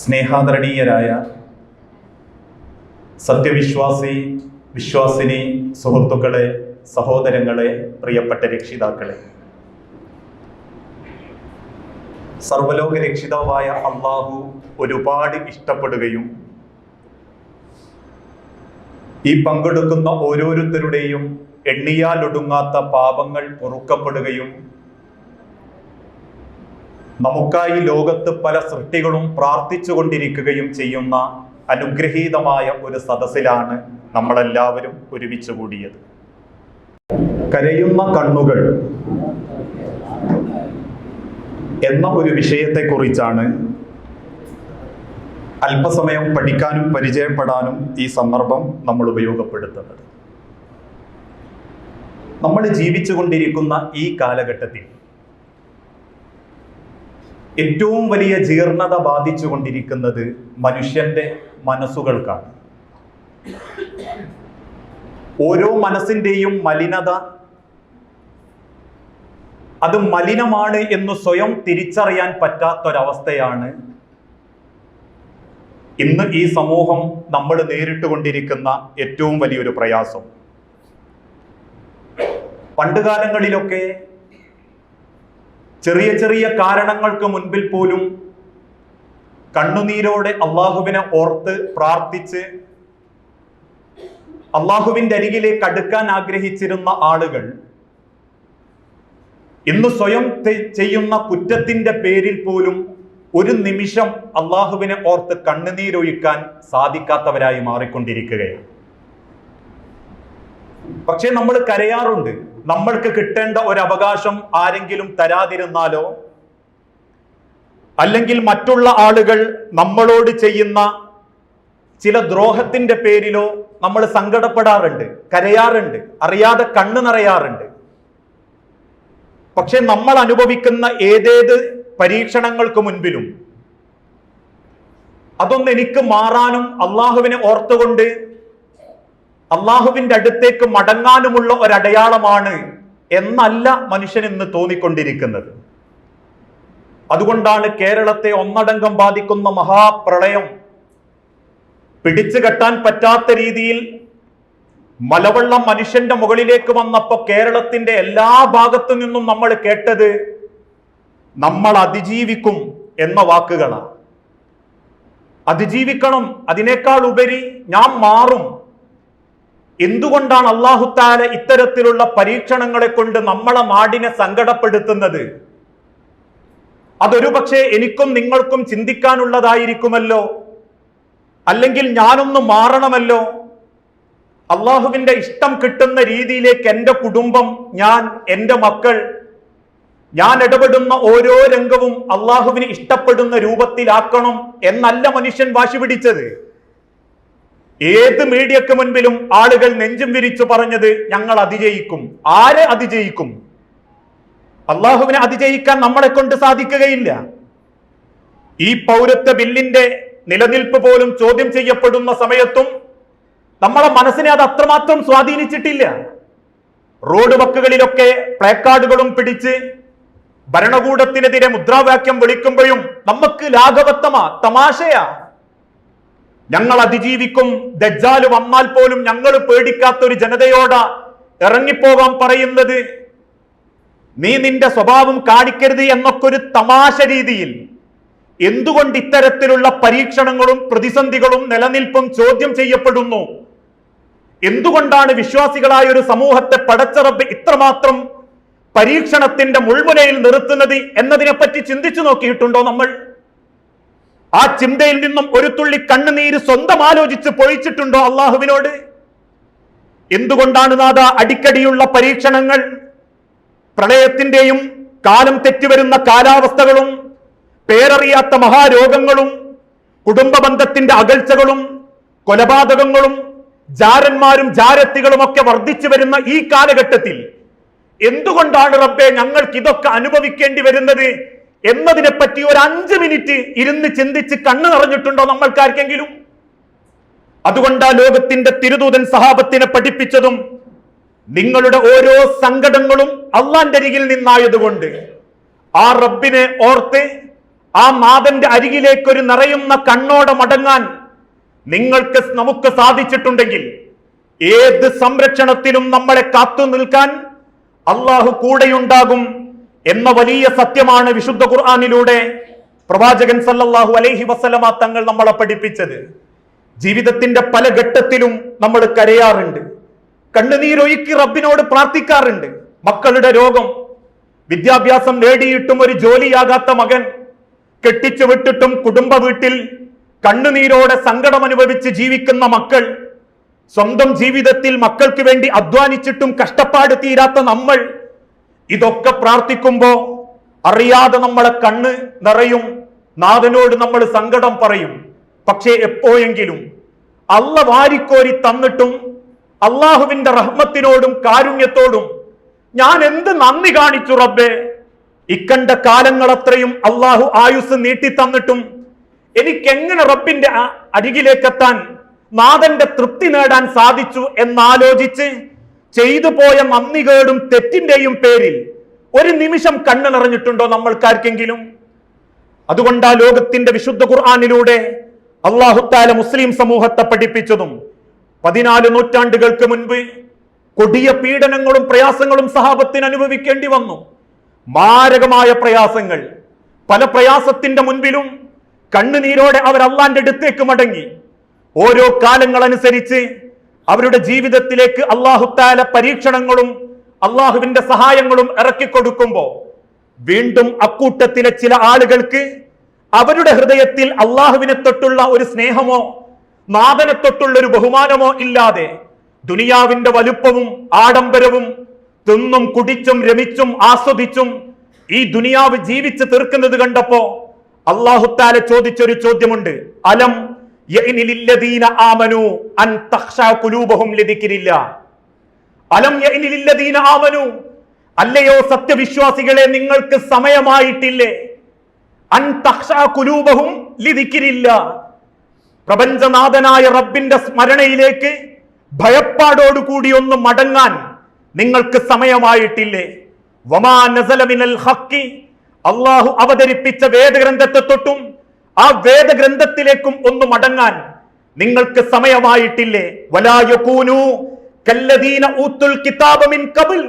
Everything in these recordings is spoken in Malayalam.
സ്നേഹാദരണീയരായ സത്യവിശ്വാസി വിശ്വാസിനി സുഹൃത്തുക്കളെ സഹോദരങ്ങളെ പ്രിയപ്പെട്ട രക്ഷിതാക്കളെ. സർവലോക രക്ഷിതാവായ അള്ളാഹു ഒരുപാട് ഇഷ്ടപ്പെടുകയും ഈ പങ്കെടുക്കുന്ന ഓരോരുത്തരുടെയും എണ്ണിയാലൊടുങ്ങാത്ത പാപങ്ങൾ പൊറുക്കപ്പെടുകയും നമുക്കായി ലോകത്ത് പല സൃഷ്ടികളും പ്രാർത്ഥിച്ചുകൊണ്ടിരിക്കുകയും ചെയ്യുന്ന അനുഗ്രഹീതമായ ഒരു സദസ്സിലാണ് നമ്മളെല്ലാവരും ഒരുമിച്ച് കൂടിയത്. കരയുന്ന കണ്ണുകൾ എന്ന ഒരു വിഷയത്തെക്കുറിച്ചാണ് അല്പസമയം പഠിക്കാനും പരിചയപ്പെടാനും ഈ സന്ദർഭം നമ്മൾ ഉപയോഗപ്പെടുത്തുന്നത്. നമ്മൾ ജീവിച്ചുകൊണ്ടിരിക്കുന്ന ഈ കാലഘട്ടത്തിൽ ഏറ്റവും വലിയ ജീർണത ബാധിച്ചു കൊണ്ടിരിക്കുന്നത് മനുഷ്യന്റെ മനസ്സുകൾക്കാണ്. ഓരോ മനസ്സിന്റെയും മലിനത അത് മലിനമാണ് എന്ന് സ്വയം തിരിച്ചറിയാൻ പറ്റാത്തൊരവസ്ഥയാണ് ഇന്ന് ഈ സമൂഹം നമ്മൾ നേരിട്ടുകൊണ്ടിരിക്കുന്ന ഏറ്റവും വലിയൊരു പ്രയാസം. പണ്ടുകാലങ്ങളിലൊക്കെ ചെറിയ ചെറിയ കാരണങ്ങൾക്ക് മുൻപിൽ പോലും കണ്ണുനീരോടെ അള്ളാഹുവിനെ ഓർത്ത് പ്രാർത്ഥിച്ച് അള്ളാഹുവിന്റെ അരികിലേക്ക് അടുക്കാൻ ആഗ്രഹിച്ചിരുന്ന ആളുകൾ ഇന്ന് സ്വയം ചെയ്യുന്ന കുറ്റത്തിന്റെ പേരിൽ പോലും ഒരു നിമിഷം അള്ളാഹുവിനെ ഓർത്ത് കണ്ണുനീരൊഴിക്കാൻ സാധിക്കാത്തവരായി മാറിക്കൊണ്ടിരിക്കുകയാണ്. പക്ഷേ നമ്മൾ കരയാറുണ്ട്. നമ്മൾക്ക് കിട്ടേണ്ട ഒരു അവകാശം ആരെങ്കിലും തരാതിരുന്നാലോ? അല്ലെങ്കിൽ മറ്റുള്ള ആളുകൾ നമ്മളോട് ചെയ്യുന്ന ചില ദ്രോഹത്തിന്റെ പേരിലോ നമ്മൾ സങ്കടപ്പെടാറുണ്ട് കരയാറുണ്ട് അറിയാതെ കണ്ണു നിറയാറുണ്ട്. പക്ഷെ നമ്മൾ അനുഭവിക്കുന്ന ഏതേത് പരീക്ഷണങ്ങൾക്ക് മുൻപിലും അതൊന്നെനിക്ക് മാറാനും അള്ളാഹുവിനെ ഓർത്തുകൊണ്ട് അള്ളാഹുവിന്റെ അടുത്തേക്ക് മടങ്ങാനുമുള്ള ഒരടയാളമാണ് എന്നല്ല മനുഷ്യൻ ഇന്ന് തോന്നിക്കൊണ്ടിരിക്കുന്നത്. അതുകൊണ്ടാണ് കേരളത്തെ ഒന്നടങ്കം ബാധിക്കുന്ന മഹാപ്രളയം പിടിച്ചു കെട്ടാൻ പറ്റാത്ത രീതിയിൽ മലവെള്ളം മനുഷ്യന്റെ മുകളിലേക്ക് വന്നപ്പോൾ കേരളത്തിന്റെ എല്ലാ ഭാഗത്തു നിന്നും നമ്മൾ കേട്ടത് നമ്മൾ അതിജീവിക്കും എന്ന വാക്കുകളാണ്. അതിജീവിക്കണം അതിനേക്കാൾ ഉപരി ഞാൻ മാറും. എന്തുകൊണ്ടാണ് അള്ളാഹുത്താല ഇത്തരത്തിലുള്ള പരീക്ഷണങ്ങളെ കൊണ്ട് നമ്മളെ നാടിനെ സങ്കടപ്പെടുത്തുന്നത്? അതൊരു പക്ഷേ എനിക്കും നിങ്ങൾക്കും ചിന്തിക്കാനുള്ളതായിരിക്കുമല്ലോ? അല്ലെങ്കിൽ ഞാനൊന്ന് മാറണമല്ലോ? അള്ളാഹുവിന്റെ ഇഷ്ടം കിട്ടുന്ന രീതിയിലേക്ക് എന്റെ കുടുംബം ഞാൻ എന്റെ മക്കൾ ഞാൻ ഇടപെടുന്ന ഓരോ രംഗവും അള്ളാഹുവിന് ഇഷ്ടപ്പെടുന്ന രൂപത്തിലാക്കണം എന്നല്ല മനുഷ്യൻ വാശി പിടിച്ചത്. ഏത് മീഡിയക്ക് മുൻപിലും ആളുകൾ നെഞ്ചും വിരിച്ചു പറഞ്ഞത് ഞങ്ങൾ അതിജയിക്കും. ആരെ അതിജയിക്കും? അള്ളാഹുവിനെ അതിജയിക്കാൻ നമ്മളെ കൊണ്ട് സാധിക്കുകയില്ല. ഈ പൗരത്വ ബില്ലിന്റെ നിലനിൽപ്പ് പോലും ചോദ്യം ചെയ്യപ്പെടുന്ന സമയത്തും നമ്മളെ മനസ്സിനെ അത് അത്രമാത്രം സ്വാധീനിച്ചിട്ടില്ല. റോഡ് വക്കുകളിലൊക്കെ പ്ലേക്കാർഡുകളും പിടിച്ച് ഭരണകൂടത്തിനെതിരെ മുദ്രാവാക്യം വിളിക്കുമ്പോഴും നമുക്ക് ലാഘവത്തമാ തമാശയാ. ഞങ്ങൾ അതിജീവിക്കും. ദജ്ജാൽ വന്നാൽ പോലും ഞങ്ങൾ പേടിക്കാത്ത ഒരു ജനതയോട് ഇറങ്ങിപ്പോകാൻ പറയുന്നത്. നീ നിന്റെ സ്വഭാവം കാണിക്കരുത് എന്നൊക്കെ ഒരു തമാശ രീതിയിൽ എന്തുകൊണ്ട് ഇത്തരത്തിലുള്ള പരീക്ഷണങ്ങളും പ്രതിസന്ധികളും നിലനിൽപ്പും ചോദ്യം ചെയ്യപ്പെടുന്നു? എന്തുകൊണ്ടാണ് വിശ്വാസികളായ ഒരു സമൂഹത്തെ പടച്ചറബ് ഇത്രമാത്രം പരീക്ഷണത്തിന്റെ മുൾമുനയിൽ നിർത്തുന്നത് എന്നതിനെപ്പറ്റി ചിന്തിച്ചു നോക്കിയിട്ടുണ്ടോ നമ്മൾ? ആ ചിന്തയിൽ നിന്നും ഒരു തുള്ളി കണ്ണുനീര് സ്വന്തം ആലോചിച്ച് പൊഴിച്ചിട്ടുണ്ടോ അള്ളാഹുവിനോട്? എന്തുകൊണ്ടാണ് നാഥ അടിക്കടിയുള്ള പരീക്ഷണങ്ങൾ പ്രളയത്തിന്റെയും കാലം തെറ്റിവരുന്ന കാലാവസ്ഥകളും പേരറിയാത്ത മഹാരോഗങ്ങളും കുടുംബ ബന്ധത്തിന്റെ അകൽച്ചകളും കൊലപാതകങ്ങളും ജാരന്മാരും ജാരത്തികളും ഒക്കെ വർദ്ധിച്ചു വരുന്ന ഈ കാലഘട്ടത്തിൽ എന്തുകൊണ്ടാണ് റബ്ബെ ഞങ്ങൾക്ക് ഇതൊക്കെ അനുഭവിക്കേണ്ടി വരുന്നത്? എന്നതിനെ പറ്റി ഒരു അഞ്ച് മിനിറ്റ് ഇരുന്ന് ചിന്തിച്ച് കണ്ണു നിറഞ്ഞിട്ടുണ്ടോ നമ്മൾക്കാർക്കെങ്കിലും? അതുകൊണ്ടാ ലോകത്തിന്റെ തിരുദൂതൻ സഹാബത്തിനെ പഠിപ്പിച്ചതും നിങ്ങളുടെ ഓരോ സങ്കടങ്ങളും അള്ളാന്റെ അരികിൽ നിന്നായതുകൊണ്ട്. ആ റബ്ബിനെ ഓർത്ത് ആ മാതന്റെ അരികിലേക്ക് ഒരു നിറയുന്ന കണ്ണോടെ മടങ്ങാൻ നിങ്ങൾക്ക് നമുക്ക് സാധിച്ചിട്ടുണ്ടെങ്കിൽ ഏത് സംരക്ഷണത്തിലും നമ്മളെ കാത്തു നിൽക്കാൻ അള്ളാഹു കൂടെയുണ്ടാകും. എന്ന വലിയ സത്യമാണ് വിശുദ്ധ ഖുർആാനിലൂടെ പ്രവാചകൻ സല്ലല്ലാഹു അലൈഹി വസല്ലമ തങ്ങൾ നമ്മളെ പഠിപ്പിച്ചത്. ജീവിതത്തിന്റെ പല ഘട്ടത്തിലും നമ്മൾ കരയാറുണ്ട്. കണ്ണുനീരൊഴുക്കി റബ്ബിനോട് പ്രാർത്ഥിക്കാറുണ്ട്. മക്കളുടെ രോഗം വിദ്യാഭ്യാസം നേടിയിട്ടും ഒരു ജോലിയാകാത്ത മകൻ കെട്ടിച്ചു വിട്ടിട്ടും കുടുംബ വീട്ടിൽ കണ്ണുനീരോടെ സങ്കടം അനുഭവിച്ച് ജീവിക്കുന്ന മക്കൾ സ്വന്തം ജീവിതത്തിൽ മക്കൾക്ക് വേണ്ടി അധ്വാനിച്ചിട്ടും കഷ്ടപ്പാട് തീരാത്ത നമ്മൾ ഇതൊക്കെ പ്രാർത്ഥിക്കുമ്പോ അറിയാതെ നമ്മളെ കണ്ണ് നിറയും നാഥനോട് നമ്മൾ സങ്കടം പറയും. പക്ഷേ എപ്പോഴെങ്കിലും അല്ല വാരിക്കോരി തന്നിട്ടും അള്ളാഹുവിന്റെ റഹ്മത്തിനോടും കാരുണ്യത്തോടും ഞാൻ എന്ത് നന്ദി കാണിച്ചു റബ്ബേ? ഇക്കണ്ട കാലങ്ങളത്രയും അള്ളാഹു ആയുസ് നീട്ടി തന്നിട്ടും എനിക്ക് എങ്ങനെ റബ്ബിന്റെ അരികിലേക്കെത്താൻ നാഥന്റെ തൃപ്തി നേടാൻ സാധിച്ചു എന്നാലോചിച്ച് ചെയ്തു പോയ നന്ദികേടും തെറ്റിന്റെയും പേരിൽ ഒരു നിമിഷം കണ്ണു നിറഞ്ഞിട്ടുണ്ടോ നമ്മൾക്കാർക്കെങ്കിലും? അതുകൊണ്ട് ആ ലോകത്തിന്റെ വിശുദ്ധ ഖുർആാനിലൂടെ അള്ളാഹുത്താല മുസ്ലിം സമൂഹത്തെ പഠിപ്പിച്ചതും പതിനാല് നൂറ്റാണ്ടുകൾക്ക് മുൻപ് കൊടിയ പീഡനങ്ങളും പ്രയാസങ്ങളും സഹാബത്തിന് അനുഭവിക്കേണ്ടി വന്നു. മാരകമായ പ്രയാസങ്ങൾ. പല പ്രയാസത്തിന്റെ മുൻപിലും കണ്ണുനീരോടെ അവർ അള്ളാന്റെ അടുത്തേക്ക് മടങ്ങി. ഓരോ കാലങ്ങൾ അനുസരിച്ച് അവരുടെ ജീവിതത്തിലേക്ക് അള്ളാഹുത്താല പരീക്ഷണങ്ങളും അള്ളാഹുവിന്റെ സഹായങ്ങളും ഇറക്കിക്കൊടുക്കുമ്പോ വീണ്ടും അക്കൂട്ടത്തിലെ ചില ആളുകൾക്ക് അവരുടെ ഹൃദയത്തിൽ അള്ളാഹുവിനെ തൊട്ടുള്ള ഒരു സ്നേഹമോ നാഥനെ തൊട്ടുള്ള ഒരു ബഹുമാനമോ ഇല്ലാതെ ദുനിയാവിന്റെ വലുപ്പവും ആഡംബരവും തിന്നും കുടിച്ചും രമിച്ചും ആസ്വദിച്ചും ഈ ദുനിയാവ് ജീവിച്ച് തീർക്കുന്നത് കണ്ടപ്പോ അള്ളാഹുത്താല ചോദിച്ചൊരു ചോദ്യമുണ്ട്. അലം അല്ലയോ സത്യവിശ്വാസികളെ നിങ്ങൾക്ക് സമയമായിട്ടില്ലേ? അൻ ലിതിക്കിരില്ല പ്രപഞ്ചനാഥനായ റബ്ബിന്റെ സ്മരണയിലേക്ക് ഭയപ്പാടോടുകൂടി ഒന്ന് മടങ്ങാൻ നിങ്ങൾക്ക് സമയമായിട്ടില്ലേ? വമാ നസല മിനൽ ഹക്കി അള്ളാഹു അവതരിപ്പിച്ച വേദഗ്രന്ഥത്തെ തൊട്ടും ആ വേദഗ്രന്ഥത്തിലേക്കും ഒന്ന് മടങ്ങാൻ നിങ്ങൾക്ക് സമയമായിട്ടില്ലേ? വലായകൂനു കല്ലദീന ഊത്തുൽ കിതാബ മിൻ കബിൽ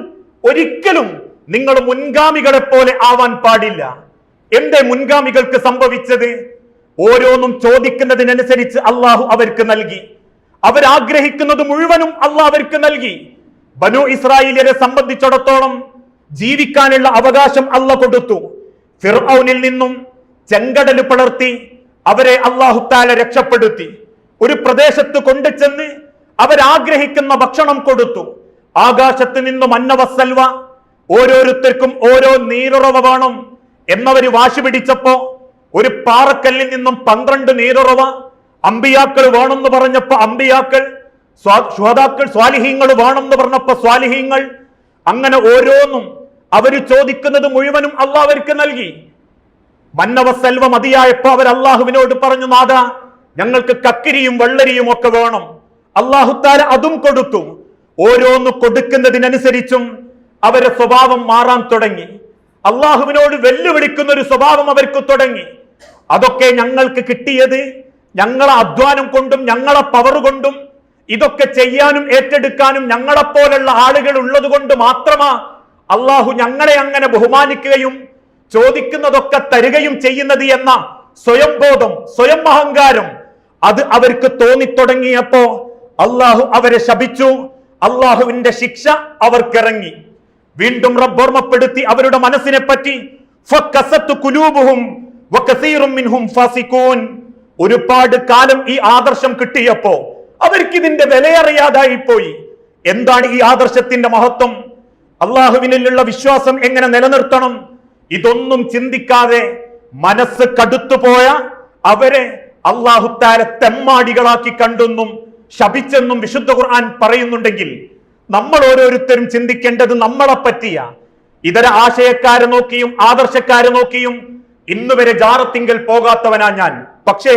ഒരിക്കലും നിങ്ങൾ മുൻഗാമികളെ പോലെ ആവാൻ പാടില്ല. എന്റെ മുൻഗാമികൾക്ക് സംഭവിച്ചത്? ഓരോന്നും ചോദിക്കുന്നതിനനുസരിച്ച് അള്ളാഹു അവർക്ക് നൽകി. അവരാഗ്രഹിക്കുന്നത് മുഴുവനും അള്ളാഹ് അവർക്ക് നൽകി. ബനു ഇസ്രായേലിയരെ സംബന്ധിച്ചിടത്തോളം ജീവിക്കാനുള്ള അവകാശം അല്ല കൊടുത്തു. ഫിർഔനിൽ നിന്നും ചെങ്കടൽ പിളർത്തി അവരെ അള്ളാഹുത്താല രക്ഷപ്പെടുത്തി. ഒരു പ്രദേശത്ത് കൊണ്ടുചെന്ന് അവരാഗ്രഹിക്കുന്ന ഭക്ഷണം കൊടുത്തു. ആകാശത്ത് നിന്നും അന്നവസൽവ ഓരോരുത്തർക്കും ഓരോ നീരുറവ വേണം എന്നവര് വാശി പിടിച്ചപ്പോ ഒരു പാറക്കല്ലിൽ നിന്നും പന്ത്രണ്ട് നീരുറവ അമ്പിയാക്കൾ വേണമെന്ന് പറഞ്ഞപ്പോ അമ്പിയാക്കൾ ശ്രോതാക്കൾ സ്വാലിഹീങ്ങൾ വേണമെന്ന് പറഞ്ഞപ്പോ സ്വാലിഹീങ്ങൾ. അങ്ങനെ ഓരോന്നും അവർ ചോദിക്കുന്നത് മുഴുവനും അള്ളാഹ് അവർക്ക് നൽകി. മന്നവ സെൽവ മതിയായപ്പോ അവർ അള്ളാഹുവിനോട് പറഞ്ഞു നാഥ ഞങ്ങൾക്ക് കക്കിരിയും വെള്ളരിയും ഒക്കെ വേണം. അള്ളാഹുത്താല അതും കൊടുത്തു. ഓരോന്ന് കൊടുക്കുന്നതിനനുസരിച്ചും അവരെ സ്വഭാവം മാറാൻ തുടങ്ങി. അള്ളാഹുവിനോട് വെല്ലുവിളിക്കുന്ന ഒരു സ്വഭാവം അവർക്ക് തുടങ്ങി. അതൊക്കെ ഞങ്ങൾക്ക് കിട്ടിയത് ഞങ്ങളെ അധ്വാനം കൊണ്ടും ഞങ്ങളെ പവർ കൊണ്ടും ഇതൊക്കെ ചെയ്യാനും ഏറ്റെടുക്കാനും ഞങ്ങളെപ്പോലുള്ള ആളുകൾ ഉള്ളത് കൊണ്ട് മാത്രമാ അള്ളാഹു ഞങ്ങളെ അങ്ങനെ ബഹുമാനിക്കുകയും ചോദിക്കുന്നതൊക്കെ തരികയും ചെയ്യുന്നത് എന്ന സ്വയംബോധം സ്വയം അഹങ്കാരം അത് അവർക്ക് തോന്നിത്തുടങ്ങിയപ്പോ അള്ളാഹു അവരെ ശപിച്ചു. അള്ളാഹുവിന്റെ ശിക്ഷ അവർക്കിറങ്ങി. വീണ്ടും റബ്ബോർമ്മപ്പെടുത്തി അവരുടെ മനസ്സിനെ പറ്റി. ഒരുപാട് കാലം ഈ ആദർശം കിട്ടിയപ്പോ അവർക്ക് ഇതിന്റെ വിലയറിയാതായി പോയി എന്താണ് ഈ ആദർശത്തിന്റെ മഹത്വം? അള്ളാഹുവിനുള്ള വിശ്വാസം എങ്ങനെ നിലനിർത്തണം? ഇതൊന്നും ചിന്തിക്കാതെ മനസ്സ് കടുത്തുപോയ അവരെ അള്ളാഹുത്താര തെമ്മാടികളാക്കി കണ്ടെന്നും ശപിച്ചെന്നും വിശുദ്ധ ഖുർആൻ പറയുന്നുണ്ടെങ്കിൽ നമ്മൾ ഓരോരുത്തരും ചിന്തിക്കേണ്ടത് നമ്മളെ പറ്റിയ. ഇതര ആശയക്കാരെ നോക്കിയും ആദർശക്കാരെ നോക്കിയും ഇന്ന് വരെ ജാറത്തിങ്കൽ പോകാത്തവനാ ഞാൻ. പക്ഷേ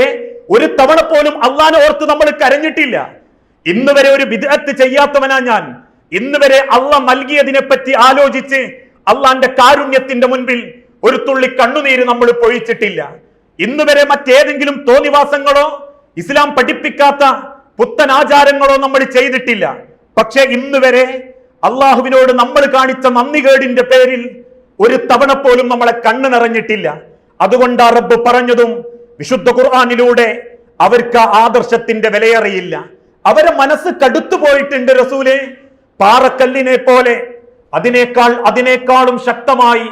ഒരു തവണ പോലും അള്ളാനെ ഓർത്ത് നമ്മൾ കരഞ്ഞിട്ടില്ല. ഇന്ന് വരെ ഒരു വിദഗ്ധ ചെയ്യാത്തവനാ ഞാൻ. ഇന്ന് വരെ അള്ള നൽകിയതിനെ പറ്റി ആലോചിച്ച് അള്ളാന്റെ കാരുണ്യത്തിന്റെ മുൻപിൽ ഒരു തുള്ളി കണ്ണുനീര് നമ്മൾ പൊഴിച്ചിട്ടില്ല. ഇന്ന് വരെ മറ്റേതെങ്കിലും തോന്നിവാസങ്ങളോ ഇസ്ലാം പഠിപ്പിക്കാത്ത പുത്തൻ ആചാരങ്ങളോ നമ്മൾ ചെയ്തിട്ടില്ല. പക്ഷെ ഇന്ന് വരെ അള്ളാഹുവിനോട് നമ്മൾ കാണിച്ച നന്ദികേടിന്റെ പേരിൽ ഒരു തവണ പോലും നമ്മളെ കണ്ണു നിറഞ്ഞിട്ടില്ല. അതുകൊണ്ട് ആ റബ്ബ് പറഞ്ഞതും വിശുദ്ധ ഖുർആാനിലൂടെ അവർക്ക് ആദർശത്തിന്റെ വിലയറിയില്ല. അവരെ മനസ്സ് കടുത്തു പോയിട്ടുണ്ട് റസൂലെ. പാറക്കല്ലിനെ പോലെ അതിനേക്കാൾ അതിനേക്കാളും ശക്തമായി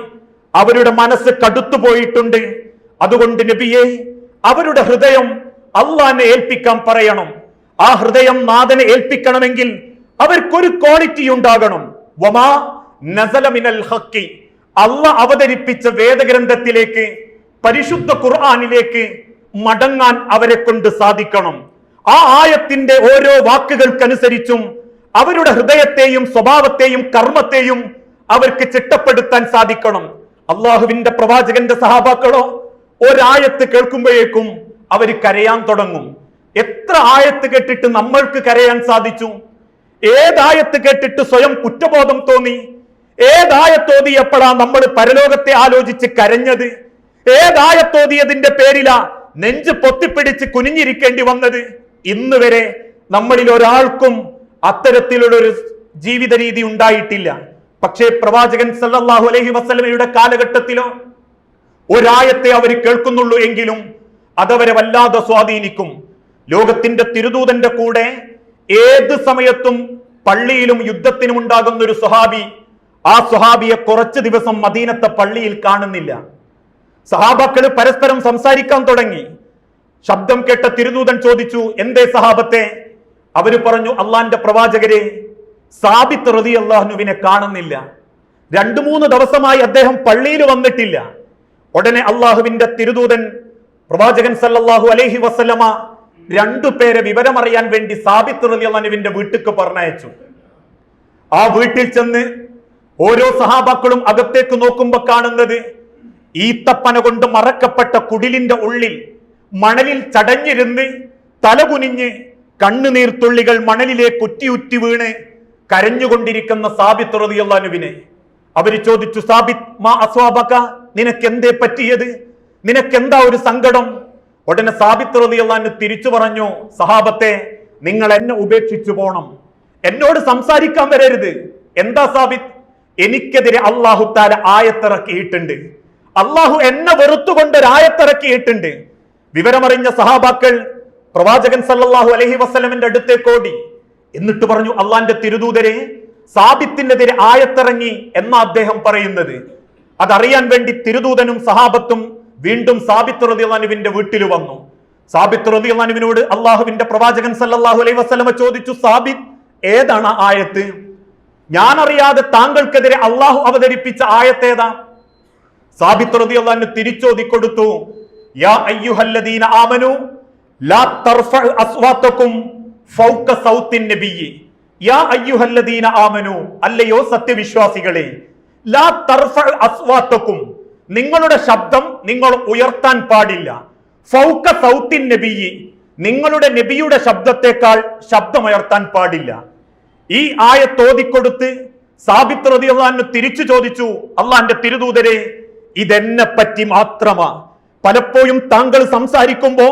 അവരുടെ മനസ്സ് കടുത്തു പോയിട്ടുണ്ട്. അതുകൊണ്ട് നബിയെ അവരുടെ ഹൃദയം അള്ളാനെ ഏൽപ്പിക്കാൻ പറയണം. ആ ഹൃദയം നാഥനെ ഏൽപ്പിക്കണമെങ്കിൽ അവർക്കൊരു ക്വാളിറ്റി ഉണ്ടാകണം. വമാ നസല മിനൽ ഹക്കി. അള്ള അവതരിപ്പിച്ച വേദഗ്രന്ഥത്തിലേക്ക് പരിശുദ്ധ ഖുർആാനിലേക്ക് മടങ്ങാൻ അവരെ കൊണ്ട് സാധിക്കണം. ആ ആയത്തിന്റെ ഓരോ വാക്കുകൾക്കനുസരിച്ചും അവരുടെ ഹൃദയത്തെയും സ്വഭാവത്തെയും കർമ്മത്തെയും അവർക്ക് ചിട്ടപ്പെടുത്താൻ സാധിക്കണം. അള്ളാഹുവിന്റെ പ്രവാചകന്റെ സഹാബാക്കളോ ഒരായത്ത് കേൾക്കുമ്പോഴേക്കും അവർ കരയാൻ തുടങ്ങും. എത്ര ആയത്ത് കേട്ടിട്ട് നമ്മൾക്ക് കരയാൻ സാധിച്ചു? ഏതായത്ത് കേട്ടിട്ട് സ്വയം കുറ്റബോധം തോന്നി? ഏതായത്തോതിയപ്പോഴാ നമ്മൾ പരലോകത്തെ ആലോചിച്ച് കരഞ്ഞത്? ഏതായത്തോതിയതിന്റെ പേരിലാ നെഞ്ച് പൊത്തിപ്പിടിച്ച് കുനിഞ്ഞിരിക്കേണ്ടി വന്നത്? ഇന്ന് വരെ നമ്മളിൽ ഒരാൾക്കും അത്തരത്തിലുള്ള ഒരു ജീവിത രീതി ഉണ്ടായിട്ടില്ല. പക്ഷേ പ്രവാചകൻ സല്ലാഹു അലഹി വസ്ലമയുടെ കാലഘട്ടത്തിലോ ഒരായത്തെ അവർ കേൾക്കുന്നുള്ളൂ എങ്കിലും അതവരെ വല്ലാതെ സ്വാധീനിക്കും. ലോകത്തിന്റെ തിരുദൂതന്റെ കൂടെ ഏത് സമയത്തും പള്ളിയിലും യുദ്ധത്തിനും ഉണ്ടാകുന്ന ഒരു സ്വഹാബി ആ സ്വഹാബിയെ കുറച്ച് ദിവസം മദീനത്തെ പള്ളിയിൽ കാണുന്നില്ല. സഹാബാക്കൾ പരസ്പരം സംസാരിക്കാൻ തുടങ്ങി. ശബ്ദം കേട്ട തിരുദൂതൻ ചോദിച്ചു എന്തേ സഹാബത്തെ? അവർ പറഞ്ഞു അള്ളാന്റെ പ്രവാചകരെ സാബിത്ത് റതി അള്ളാഹ്നുവിനെ കാണുന്നില്ല. രണ്ടു മൂന്ന് ദിവസമായി അദ്ദേഹം പള്ളിയിൽ വന്നിട്ടില്ല. ഉടനെ അള്ളാഹുവിന്റെ തിരുദൂതൻ പ്രവാചകൻ സല്ലല്ലാഹു അലൈഹി വസല്ലമ രണ്ടു പേരെ വിവരമറിയാൻ വേണ്ടി സാബിത്ത് റതി അള്ളാഹ്നുവിന്റെ വീട്ടിക്ക് പറഞ്ഞയച്ചു. ആ വീട്ടിൽ ചെന്ന് ഓരോ സഹാബാക്കളും അകത്തേക്ക് നോക്കുമ്പോൾ കാണുന്നത് ഈത്തപ്പന കൊണ്ട് മറക്കപ്പെട്ട കുടിലിന്റെ ഉള്ളിൽ മണലിൽ ചടഞ്ഞിരുന്ന് തലകുനിഞ്ഞ് കണ്ണുനീർത്തുള്ളികൾ മണലിലേക്ക് ഉറ്റിയുറ്റി വീണ് കരഞ്ഞുകൊണ്ടിരിക്കുന്ന സാബിത്ത് റളിയല്ലാഹുവിനെ അവർ ചോദിച്ചു സാബിത് മാ അസ്വാബക നിനക്കെന്തേ പറ്റിയത്? നിനക്കെന്താ ഒരു സങ്കടം? ഉടനെ സാബിത്ത് റതിയുള്ളു തിരിച്ചു പറഞ്ഞു സഹാബത്തെ നിങ്ങൾ എന്നെ ഉപേക്ഷിച്ചു പോണം. എന്നോട് സംസാരിക്കാൻ വരരുത്. എന്താ സാബിത്ത്? എനിക്കെതിരെ അള്ളാഹു താല ആയത്തിറക്കിയിട്ടുണ്ട്. അള്ളാഹു എന്നെ വെറുത്തുകൊണ്ട് ഒരു ആയത്തിറക്കിയിട്ടുണ്ട്. വിവരമറിഞ്ഞ സഹാബാക്കൾ പ്രവാചകൻ സല്ലാഹു അലഹി വസ്ലമിന്റെ അടുത്തേക്ക് ഓടി. എന്നിട്ട് പറഞ്ഞു അള്ളാന്റെ തിരുദൂതരെ സാബിത്തിനെതിരെ ആയത്തിറങ്ങി എന്ന അദ്ദേഹം പറയുന്നത്. അതറിയാൻ വേണ്ടി തിരുദൂതനും സഹാബത്തും വീണ്ടും സാബിത്ത് റതിയുവിന്റെ വീട്ടിൽ വന്നു. സാബിത്ത് റതിയുവിനോട് അള്ളാഹുവിന്റെ പ്രവാചകൻ സല്ലാഹു അലൈഹി വസ്ലമ ചോദിച്ചു സാബിത്ത് ഏതാണ് ആയത്ത്? ഞാൻ അറിയാതെ താങ്കൾക്കെതിരെ അള്ളാഹു അവതരിപ്പിച്ച ആയത്തേതാ സാബിത്ത് റളിയല്ലാഹു തിരിച്ചോതി കൊടുത്തു യാ അയ്യുഹല്ലദീന ആമനു അല്ലയോ സത്യവിശ്വാസികളെ ലാ നിങ്ങളുടെ ശബ്ദം നിങ്ങൾ ഉയർത്താൻ പാടില്ല. ഫൗക്ക സൗത്തിൻ നബിയ്യി നിങ്ങളുടെ നബിയുടെ ശബ്ദത്തെക്കാൾ ശബ്ദമുയർത്താൻ പാടില്ല. ഈ ആയത്തോതിക്കൊടുത്ത് സാബിത്ത് റളിയല്ലാഹു തിരിച്ചു ചോദിച്ചു അള്ളാന്റെ തിരുദൂതരെ ഇതെന്നെ പറ്റി മാത്രമാ? പലപ്പോഴും താങ്കൾ സംസാരിക്കുമ്പോ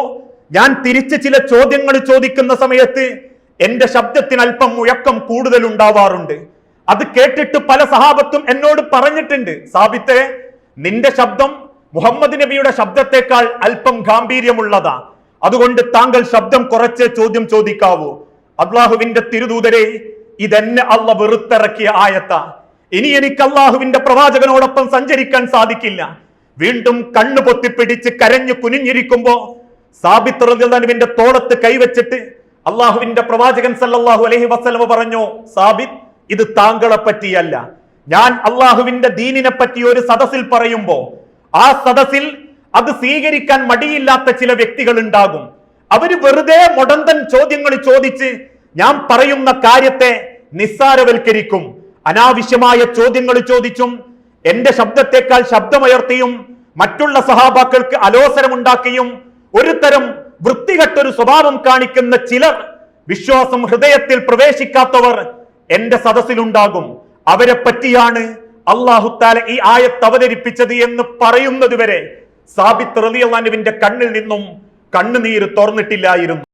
ഞാൻ തിരിച്ച് ചില ചോദ്യങ്ങൾ ചോദിക്കുന്ന സമയത്ത് എന്റെ ശബ്ദത്തിന് അല്പം മുഴക്കം കൂടുതൽ ഉണ്ടാവാറുണ്ട് അത് കേട്ടിട്ട് പല സഹാബത്തും എന്നോട് പറഞ്ഞിട്ടുണ്ട്. സാബിത്തെ നിന്റെ ശബ്ദം മുഹമ്മദ് നബിയുടെ ശബ്ദത്തെക്കാൾ അല്പം ഗാംഭീര്യമുള്ളതാ. അതുകൊണ്ട് താങ്കൾ ശബ്ദം കുറച്ച് ചോദ്യം ചോദിക്കാവൂ. അള്ളാഹുവിന്റെ തിരുദൂതരെ ഇതെന്നെ അല്ല വെറുത്തിറക്കിയ ആയത്ത. ഇനി എനിക്ക് അള്ളാഹുവിന്റെ പ്രവാചകനോടൊപ്പം സഞ്ചരിക്കാൻ സാധിക്കില്ല. വീണ്ടും കണ്ണു പൊത്തിപ്പിടിച്ച് കരഞ്ഞു കുനിഞ്ഞിരിക്കുമ്പോ സാബിത്ത് റളിയല്ലാഹുവിന്റെ തോളത്ത് കൈവച്ചിട്ട് അള്ളാഹുവിന്റെ പ്രവാചകൻ സല്ലാഹു അലഹി വസ്ലമ പറഞ്ഞു സാബിത്ത് ഇത് താങ്കളെ പറ്റിയല്ല. ഞാൻ അള്ളാഹുവിന്റെ ദീനിനെ പറ്റി ഒരു സദസ്സിൽ പറയുമ്പോ ആ സദസ്സിൽ അത് സ്വീകരിക്കാൻ മടിയില്ലാത്ത ചില വ്യക്തികൾ ഉണ്ടാകും. അവർ വെറുതെ മുടന്തൻ ചോദ്യങ്ങൾ ചോദിച്ച് ഞാൻ പറയുന്ന കാര്യത്തെ നിസ്സാരവൽക്കരിക്കും. അനാവശ്യമായ ചോദ്യങ്ങൾ ചോദിച്ചും എന്റെ ശബ്ദത്തെക്കാൾ ശബ്ദമുയർത്തിയും മറ്റുള്ള സഹാബാക്കൾക്ക് അലോസരമുണ്ടാക്കിയും ഒരു തരം വൃത്തികെട്ടൊരു സ്വഭാവം കാണിക്കുന്ന ചിലർ വിശ്വാസം ഹൃദയത്തിൽ പ്രവേശിക്കാത്തവർ എന്റെ സദസ്സിലുണ്ടാകും. അവരെ പറ്റിയാണ് അള്ളാഹുത്താല ഈ ആയത്ത് അവതരിപ്പിച്ചത് എന്ന് പറയുന്നത് വരെ സാബിത്ത് റളിയല്ലാഹുവിന്റെ കണ്ണിൽ നിന്നും കണ്ണുനീര് തുറന്നിട്ടില്ലായിരുന്നു.